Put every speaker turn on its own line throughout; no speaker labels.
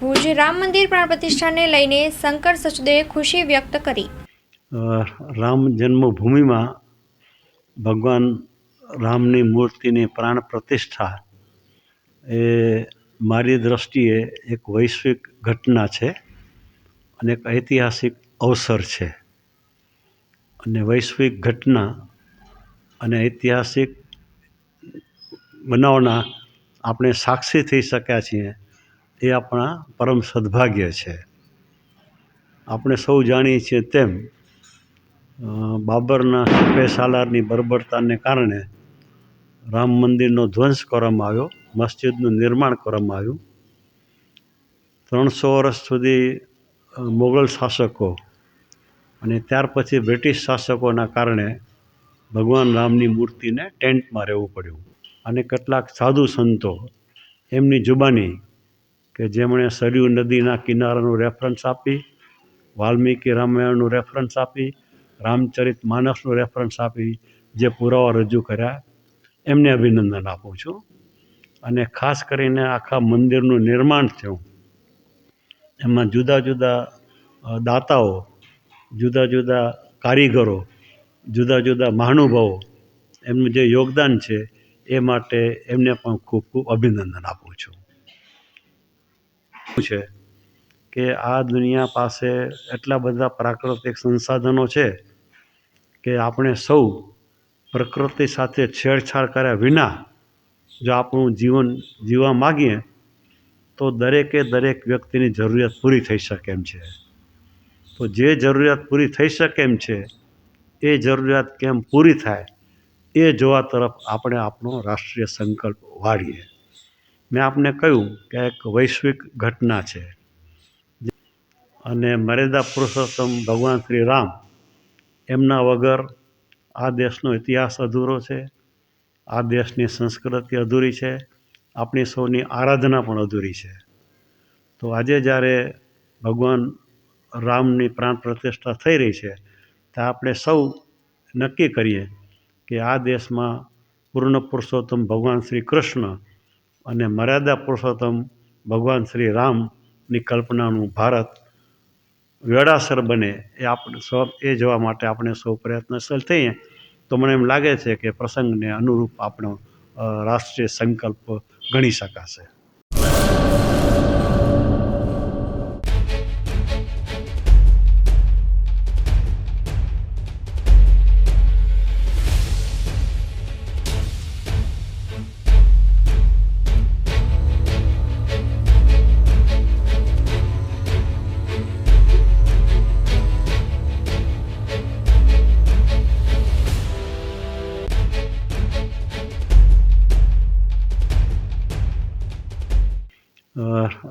ભુજ રામ મંદિર પ્રાણ પ્રતિષ્ઠાને લઈને શંકર સચદેવે ખુશી વ્યક્ત કરી.
રામ જન્મભૂમિમાં ભગવાન રામની મૂર્તિની પ્રાણ પ્રતિષ્ઠા એ મારી દૃષ્ટિએ એક વૈશ્વિક ઘટના છે અને એક ઐતિહાસિક અવસર છે. અને વૈશ્વિક ઘટના અને ઐતિહાસિક બનાવના આપણે સાક્ષી થઈ શક્યા છીએ. એ આપણા પરમ સદભાગ્ય છે. આપણે સૌ જાણીએ છીએ તેમ બાબરના સફે સાલારની બર્બરતાને કારણે રામ મંદિરનો ધ્વંસ કરવામાં આવ્યો, મસ્જિદનું નિર્માણ કરવામાં આવ્યું. ત્રણસો વર્ષ સુધી મોગલ શાસકો અને ત્યાર પછી બ્રિટિશ શાસકોના કારણે ભગવાન રામની મૂર્તિને ટેન્ટમાં રહેવું પડ્યું. અને કેટલાક સાધુ સંતો એમની જુબાની કે જેમણે સરયુ નદીના કિનારાનું રેફરન્સ આપી, વાલ્મીકી રામાયણનું રેફરન્સ આપી, રામચરિત માનસનું રેફરન્સ આપી, જે પુરાવા રજૂ કર્યા, એમને અભિનંદન આપું છું. અને ખાસ કરીને આખા મંદિરનું નિર્માણ થયું. એમાં જુદા જુદા દાતાઓ, જુદા જુદા કારીગરો, જુદા જુદા મહાનુભાવો, એમનું જે યોગદાન છે, એ માટે એમને પણ ખૂબ ખૂબ અભિનંદન આપું છું. શું છે કે આ દુનિયા પાસે એટલા બધા પ્રાકૃતિક સંસાધનો છે કે આપણે સૌ પ્રકૃતિ સાથે છેડછાડ કર્યા વિના જો આપણું જીવન જીવવા માગીએ, તો દરેકે દરેક વ્યક્તિની જરૂરિયાત પૂરી થઈ શકે એમ છે. તો જે જરૂરિયાત પૂરી થઈ શકે એમ છે, એ જરૂરિયાત કેમ પૂરી થાય, એ જોવા તરફ આપણે આપણો રાષ્ટ્રીય સંકલ્પ વાળીએ. મેં આપને કહ્યું કે એક વૈશ્વિક ઘટના છે. અને મર્યાદા પુરુષોત્તમ ભગવાન શ્રી રામ એમના વગર આ દેશનો ઇતિહાસ અધૂરો છે, આ દેશની સંસ્કૃતિ અધૂરી છે, આપણી સૌની આરાધના પણ અધૂરી છે. તો આજે જ્યારે ભગવાન રામની પ્રાણ પ્રતિષ્ઠા થઈ રહી છે, તો આપણે સૌ નક્કી કરીએ કે આ દેશમાં પૂર્ણ પુરુષોત્તમ ભગવાન શ્રી કૃષ્ણ અને મર્યાદા પુરુષોત્તમ ભગવાન શ્રી રામની કલ્પનાનું ભારત વેળાસર બને એ આપણે સૌ એ જોવા માટે આપણે સૌ પ્રયત્નશીલ થઈએ. તો મને એમ લાગે છે કે પ્રસંગને અનુરૂપ આપણો રાષ્ટ્રીય સંકલ્પ ગણી શકાશે.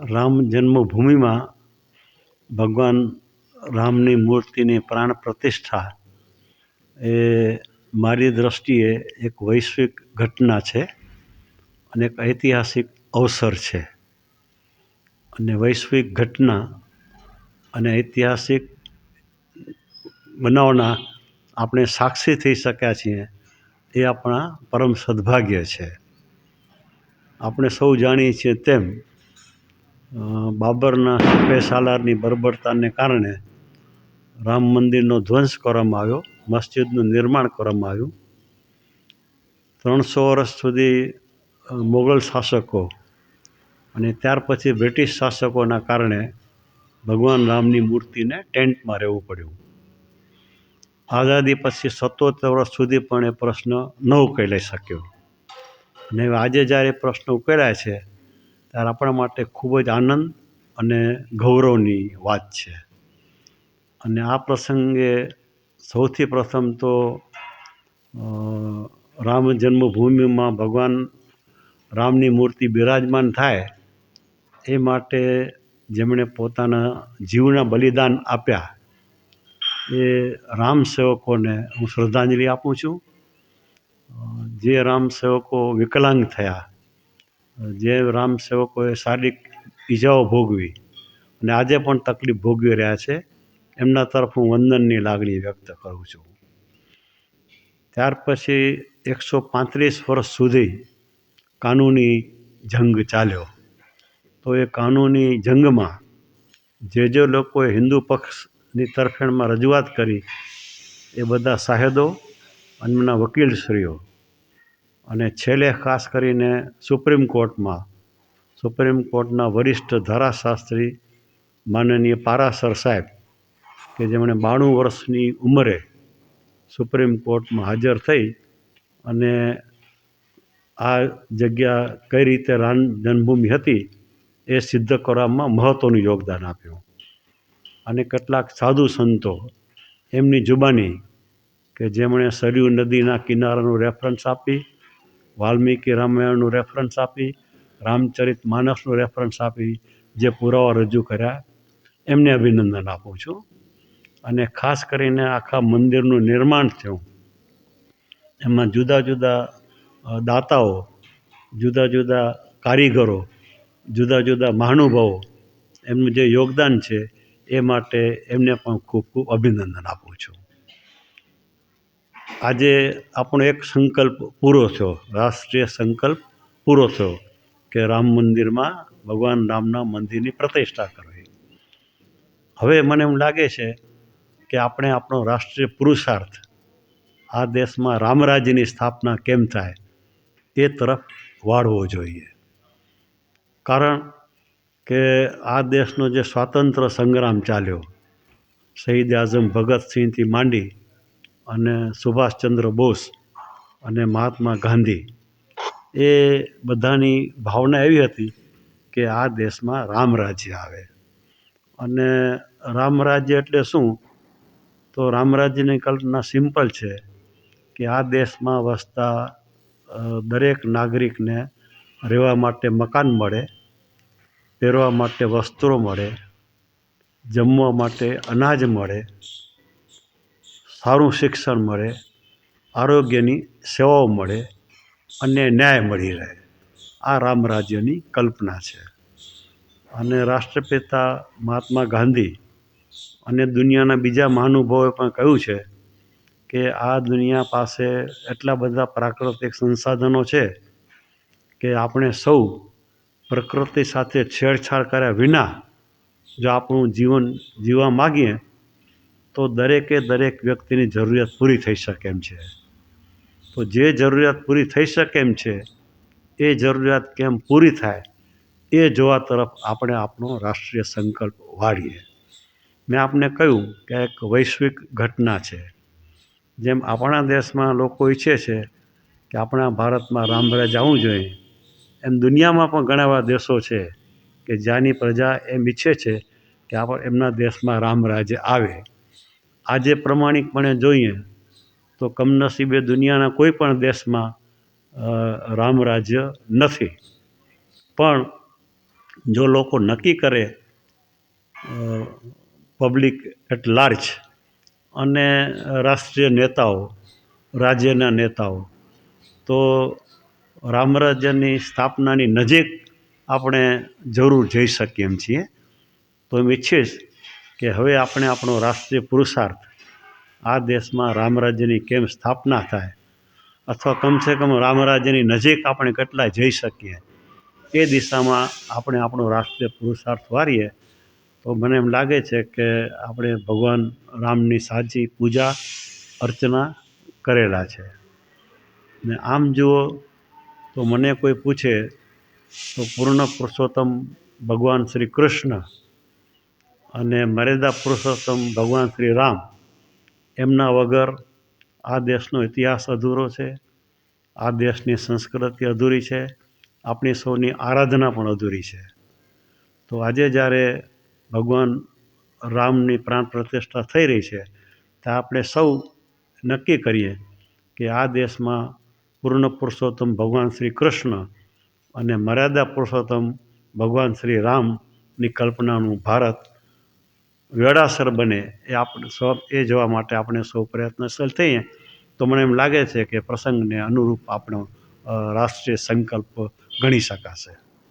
રામ જન્મભૂમિમાં ભગવાન રામની મૂર્તિની પ્રાણ પ્રતિષ્ઠા એ મારી દૃષ્ટિએ એક વૈશ્વિક ઘટના છે અને એક ઐતિહાસિક અવસર છે. અને વૈશ્વિક ઘટના અને ઐતિહાસિક બનાવના આપણે સાક્ષી થઈ શક્યા છીએ એ આપણા પરમ સદભાગ્ય છે. આપણે સૌ જાણીએ છીએ તેમ બાબરના સિપે સાલારની બર્બરતાને કારણે રામ મંદિરનો ધ્વંસ કરવામાં આવ્યો, મસ્જિદનું નિર્માણ કરવામાં આવ્યું. ત્રણસો વર્ષ સુધી મોગલ શાસકો અને ત્યાર પછી બ્રિટિશ શાસકોના કારણે ભગવાન રામની મૂર્તિને ટેન્ટમાં રહેવું પડ્યું. આઝાદી પછી સત્તોતેર વર્ષ સુધી પણ એ પ્રશ્ન ન ઉકેલાઈ શક્યો. અને આજે જ્યારે પ્રશ્ન ઉકેલાય છે ત્યારે આપણા માટે ખૂબ જ આનંદ અને ગૌરવની વાત છે. અને આ પ્રસંગે સૌથી પ્રથમ તો રામ જન્મભૂમિમાં ભગવાન રામની મૂર્તિ બિરાજમાન થાય એ માટે જેમણે પોતાના જીવના બલિદાન આપ્યા એ રામ સેવકોને હું શ્રદ્ધાંજલિ આપું છું. જે રામ સેવકો વિકલાંગ થયા જે રામ સેવકોએ શારીરિક ઈજાઓ ભોગવી અને આજે પણ તકલીફ ભોગવી રહ્યા છે, એમના તરફ હું વંદનની લાગણી વ્યક્ત કરું છું. ત્યાર પછી એકસો પાંત્રીસ વર્ષ સુધી કાનૂની જંગ ચાલ્યો. તો તો એ કાનૂની જંગમાં જે જે લોકોએ હિન્દુ પક્ષની તરફેણમાં રજૂઆત કરી, એ બધા સાહેદો અને એમના વકીલશ્રીઓ અને છેલ્લે ખાસ કરીને સુપ્રીમ કોર્ટમાં, સુપ્રીમ કોર્ટના વરિષ્ઠ ધારાશાસ્ત્રી માનનીય પારાસર સાહેબ, કે જેમણે બાણું વર્ષની ઉંમરે સુપ્રીમ કોર્ટમાં હાજર થઈ અને આ જગ્યા કઈ રીતે રામ જન્મભૂમિ હતી એ સિદ્ધ કરવામાં મહત્ત્વનું યોગદાન આપ્યું. અને કેટલાક સાધુ સંતો એમની જુબાની કે જેમણે સરયુ નદીના કિનારાનું રેફરન્સ આપી વાલ્મીકી રામાયણનું રેફરન્સ આપી, રામચરિત માનસનું રેફરન્સ આપી, જે પુરાવા રજૂ કર્યા. એમને અભિનંદન આપું છું. અને ખાસ કરીને આખા મંદિરનું નિર્માણ થયું. એમાં જુદા જુદા દાતાઓ, જુદા જુદા કારીગરો, જુદા જુદા મહાનુભાવો, એમનું જે યોગદાન છે, એ માટે એમને પણ ખૂબ ખૂબ અભિનંદન આપું છું. આજે આપણો એક સંકલ્પ પૂરો થયો, રાષ્ટ્રીય સંકલ્પ પૂરો થયો કે રામ મંદિરમાં ભગવાન રામના મંદિરની પ્રતિષ્ઠા કરવી. હવે મને એમ લાગે છે કે આપણે આપણો રાષ્ટ્રીય પુરુષાર્થ, આ દેશમાં રામરાજ્યની સ્થાપના કેમ થાય, એ તરફ વાળવો જોઈએ. કારણ કે આ દેશનો જે સ્વાતંત્ર્ય સંગ્રામ ચાલ્યો, શહીદ આઝમ ભગતસિંહથી માંડી અને સુભાષચંદ્ર બોઝ અને મહાત્મા ગાંધી એ બધાની ભાવના એવી હતી કે આ દેશમાં રામ રાજ્ય આવે. અને રામ રાજ્ય એટલે શું? તો રામ રાજ્યની કલ્પના સિમ્પલ છે કે આ દેશમાં વસતા દરેક નાગરિકને રહેવા માટે મકાન મળે, પહેરવા માટે વસ્ત્રો મળે, જમવા માટે અનાજ મળે સારું શિક્ષણ મળે, આરોગ્યની સેવાઓ મળે અને ન્યાય મળી રહે. આ રામ રાજ્યની કલ્પના છે. અને રાષ્ટ્રપિતા મહાત્મા ગાંધી અને દુનિયાના બીજા મહાનુભાવોએ પણ કહ્યું છે કે આ દુનિયા પાસે એટલા બધા પ્રાકૃતિક સંસાધનો છે કે આપણે સૌ પ્રકૃતિ સાથે છેડછાડ કર્યા વિના જો આપણું જીવન જીવવા માગીએ તો દરેકે દરેક વ્યક્તિની જરૂરિયાત પૂરી થઈ શકે એમ છે. તો જે જરૂરિયાત પૂરી થઈ શકે એમ છે, એ જરૂરિયાત કેમ પૂરી થાય, એ જોવા તરફ આપણે આપણો રાષ્ટ્રીય સંકલ્પ વાળીએ. મેં આપને કહ્યું કે એક વૈશ્વિક ઘટના છે. જેમ આપણા દેશમાં લોકો ઈચ્છે છે કે આપણા ભારતમાં રામરાજ આવવું જોઈએ, એમ દુનિયામાં પણ ઘણા એવા દેશો છે કે જ્યાંની પ્રજા એમ ઈચ્છે છે કે આપણે એમના દેશમાં રામ રાજ્ય આવે. આજે પ્રમાણિકપણે જોઈએ તો કમનસીબે દુનિયાના કોઈ પણ દેશમાં રામ રાજ્ય નથી. પણ જો લોકો નક્કી કરે પબ્લિક એટ લાર્જ અને રાષ્ટ્રીય નેતાઓ, રાજ્યના નેતાઓ, તો રામરાજ્યની સ્થાપનાની નજીક આપણે જરૂર જઈ શકીએ એમ છીએ. તો એમ ઈચ્છીશ કે હવે આપણે આપણો રાષ્ટ્રીય પુરુષાર્થ આ દેશમાં રામરાજ્યની કેમ સ્થાપના થાય? અથવા કમસે કમ રામરાજ્યની નજીક આપણે કેટલા જઈ શકીએ? એ દિશામાં આપણે આપણો રાષ્ટ્રીય પુરુષાર્થ વારીએ. તો મને એમ લાગે છે કે આપણે ભગવાન રામની સાચી પૂજા, અર્ચના કરેલા છે. ને આમ જુઓ તો મને કોઈ પૂછે તો પૂર્ણ પુરુષોત્તમ ભગવાન શ્રી કૃષ્ણ અને મર્યાદા પુરુષોત્તમ ભગવાન શ્રી રામ, એમના વગર આ દેશનો ઇતિહાસ અધૂરો છે, આ દેશની સંસ્કૃતિ અધૂરી છે, આપણી સૌની આરાધના પણ અધૂરી છે. તો આજે જ્યારે ભગવાન રામની પ્રાણ પ્રતિષ્ઠા થઈ રહી છે, તો આપણે સૌ નક્કી કરીએ કે આ દેશમાં પૂર્ણ પુરુષોત્તમ ભગવાન શ્રી કૃષ્ણ અને મર્યાદા પુરુષોત્તમ ભગવાન શ્રી રામની કલ્પનાનું ભારત વેળાસર બને એ આપણે સૌ, એ જોવા માટે આપણે સૌ પ્રયત્નશીલ થઈએ, તો મને એમ લાગે છે કે પ્રસંગને અનુરૂપ આપણો રાષ્ટ્રીય સંકલ્પ ગણી શકાશે.